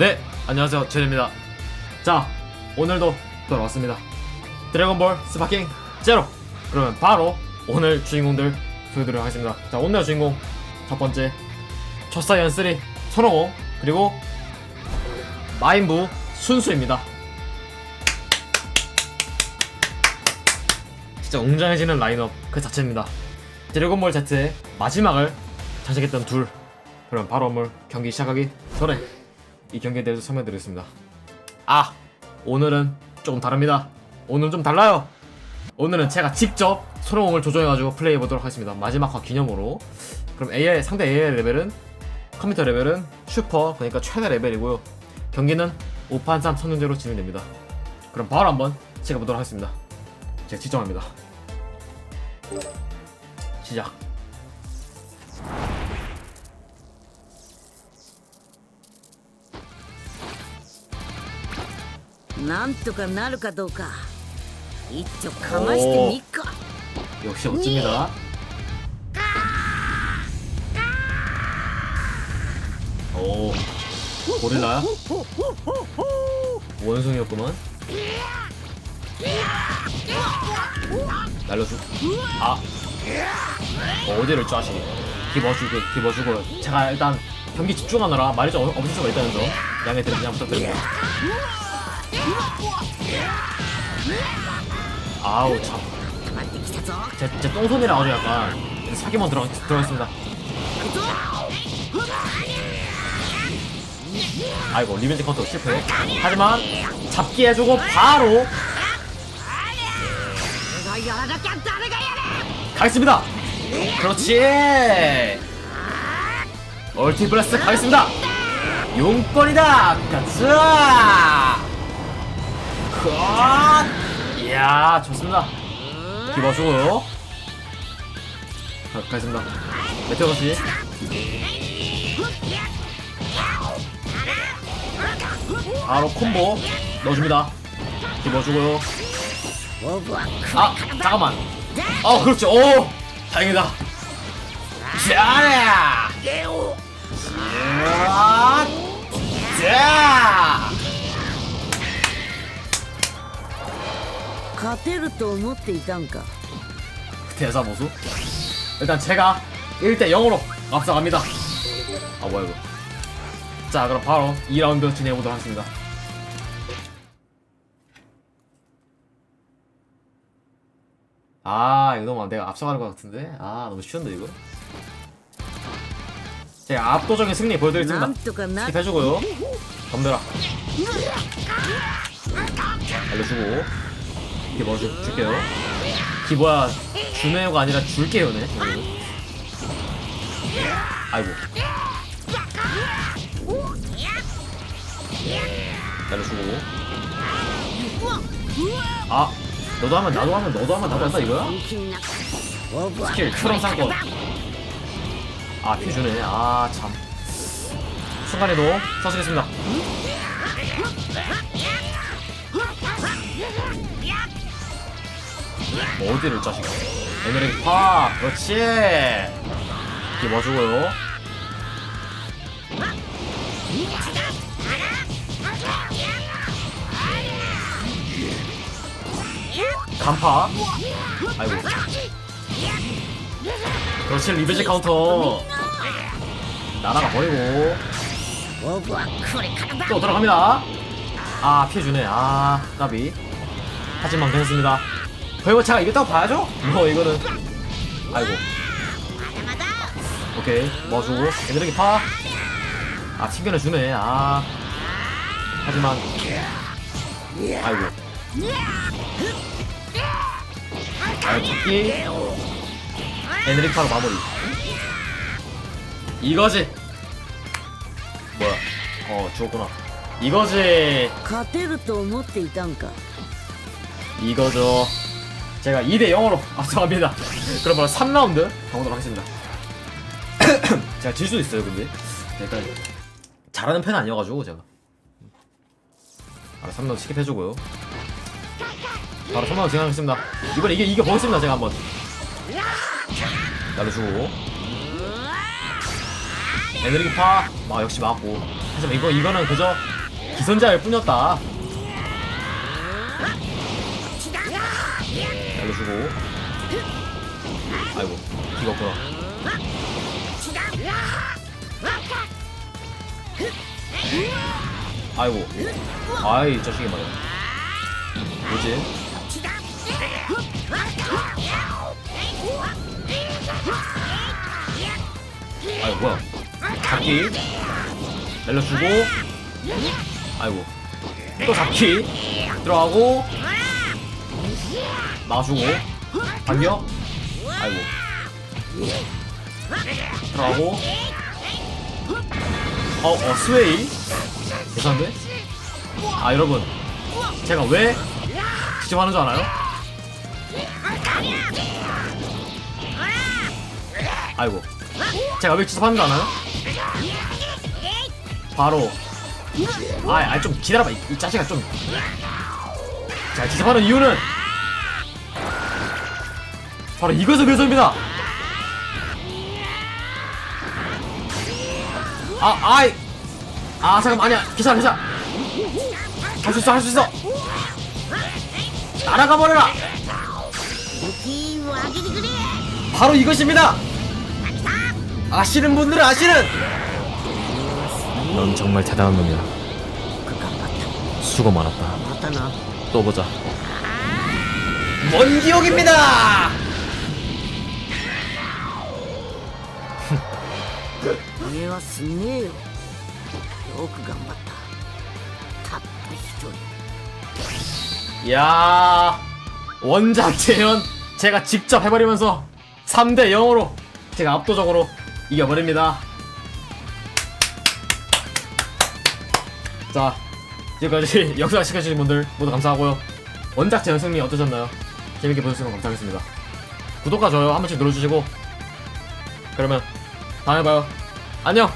네, 안녕하세요. 제입니다 자, 오늘도 돌아왔습니다. 드래곤볼 스파킹 제로. 그러면 바로 오늘 주인공들 보여드리도록 하겠습니다. 자, 오늘 주인공 첫 번째 첫사연 3 손오공 그리고 마인부 순수입니다. 진짜 웅장해지는 라인업 그 자체입니다. 드래곤볼 Z의 마지막을 장식했던 둘. 그럼 바로 오늘 경기 시작하기 전에 이 경기에 대해서 설명드리겠습니다. 아, 오늘은 조금 다릅니다. 오늘은 좀 달라요. 오늘은 제가 직접 손오공을 조정해가지고 플레이해 보도록 하겠습니다. 마지막화 기념으로. 그럼 AI, 상대 AI 레벨은 컴퓨터 레벨은 슈퍼, 그러니까 최대 레벨이고요. 경기는 5판 3 선dun제로 진행됩니다. 그럼 바로 한번 시작해 보도록 하겠습니다. 제가 지정합니다. 시작. なんとかなるかどうか一丁かましてみっか 역시 멋집니다. 오, 고릴라야? 원숭이였구만. 날려주. 아, 어, 어디를 짜시니? 기버주고, 기버주고. 제가 일단 경기 집중하느라 말이 좀 없을 수가 있다는 점 양해 드리 양 부탁드립니다. 아우 참. 제, 제 똥손이랑 아주 약간 사기만 들어 들어있습니다. 아이고 리벤지 컨터 실패. 하지만 잡기 해주고 바로 가겠습니다. 그렇지. 얼티블라스 가겠습니다. 용건이다. 가자. 컷! 이야, 좋습니다. 기어주고요 가, 가겠습니다. 메테오 같이. 바로 콤보 넣어줍니다. 기어주고요 아, 잠깐만. 아, 그렇지. 오! 다행이다. 자! 야! ると思っていたんか 대사 보수 일단 제가 1대 0으로 앞서갑니다 아 뭐야 이거 자 그럼 바로 2라운드 진행해보도록 하겠습니다 아 이거 너무 내가 앞서가는 것 같은데 아 너무 쉬운데 이거 제가 압도적인 승리 보여드리겠습니다 なんとかな 킵해주고요 덤벼라 알려주고 이렇게 줄게요. 기 뭐야 주네요가 아니라 줄게요네. 아이고. 날려주고. 아 너도 하면 나도 하면 너도 하면 나도 한다 이거야? 스킬 크롬 상권. 아 퓨즈네. 아 참. 순간에도 서시겠습니다. 어디를 짜시가 에너지 파! 그렇지! 기어주고요? 뭐 간파? 아이고. 그렇지 리베지 카운터. 날아가 버리고. 또 들어갑니다. 아 피해주네. 아 까비. 하지만 괜찮습니다. 별거차가 이거 딱 봐야죠? 음. 어 이거는. 아이고. 오케이. 뭐주고. 에너지 파! 아 튕겨내 주네. 아. 하지만. 아이고. 아이고 에너리파로 마무리. 이거지. 뭐야? 어 죽었구나. 이거지. 이거죠. 제가 2대 0으로 앞서갑니다. 그럼 바로 3라운드? 가보도록 하겠습니다. 제가 질 수도 있어요 근데. 일단 잘하는 편은 아니어가지고 제가. 바로 3라운드 스킵해주고요. 바로 3라운드 진행하겠습니다. 이번에 이게 이겨 보겠습니다 제가 한번. 날려주고. 에너지 파 막 역시 맞고. 하지만 이거 이거는 그저 기선제할 뿐이었다 알려주고. 아이고 기가 없구나. 아이고. 아이 이 자식이 말이야. 뭐지? 아이고 뭐야? 잡기. 날려주고. 아이고. 또 잡기. 들어가고 막아주고 반격. 아이고. 들어가고. 어, 어 스웨이. 괜찮은데? 아 여러분. 제가 왜 직접 하는 줄 알아요? 아이고. 제가 왜 직접 하는 줄 아나요? 바로. 아이 좀 기다려봐. 이, 이 자식아 좀. 자, 직접 하는 이유는 바로 이것의 묘소입니다. 아 아이. 아 잠깐 아니야. 괜찮아 괜찮아. 할 수 있어 할 수 있어. 날아가 버려라. 바로 이것입니다. 아시는 분들은 아시는. 넌 정말 대단한 놈이야. 수고 많았다. 또 보자. 먼 기억입니다. 俺はすんねえよよく頑張ったたった一人 야 원작 재현 제가 직접 해버리면서 3대 0으로 제가 압도적으로 이겨버립니다. 자 지금까지 역사 시켜주신 분들 모두 감사하고요. 원작 재현 승리 어떠셨나요? 재밌게 보셨으면 감사하겠습니다. 구독과 좋아요 한 번씩 눌러주시고 그러면 다음에 봐요. 안녕.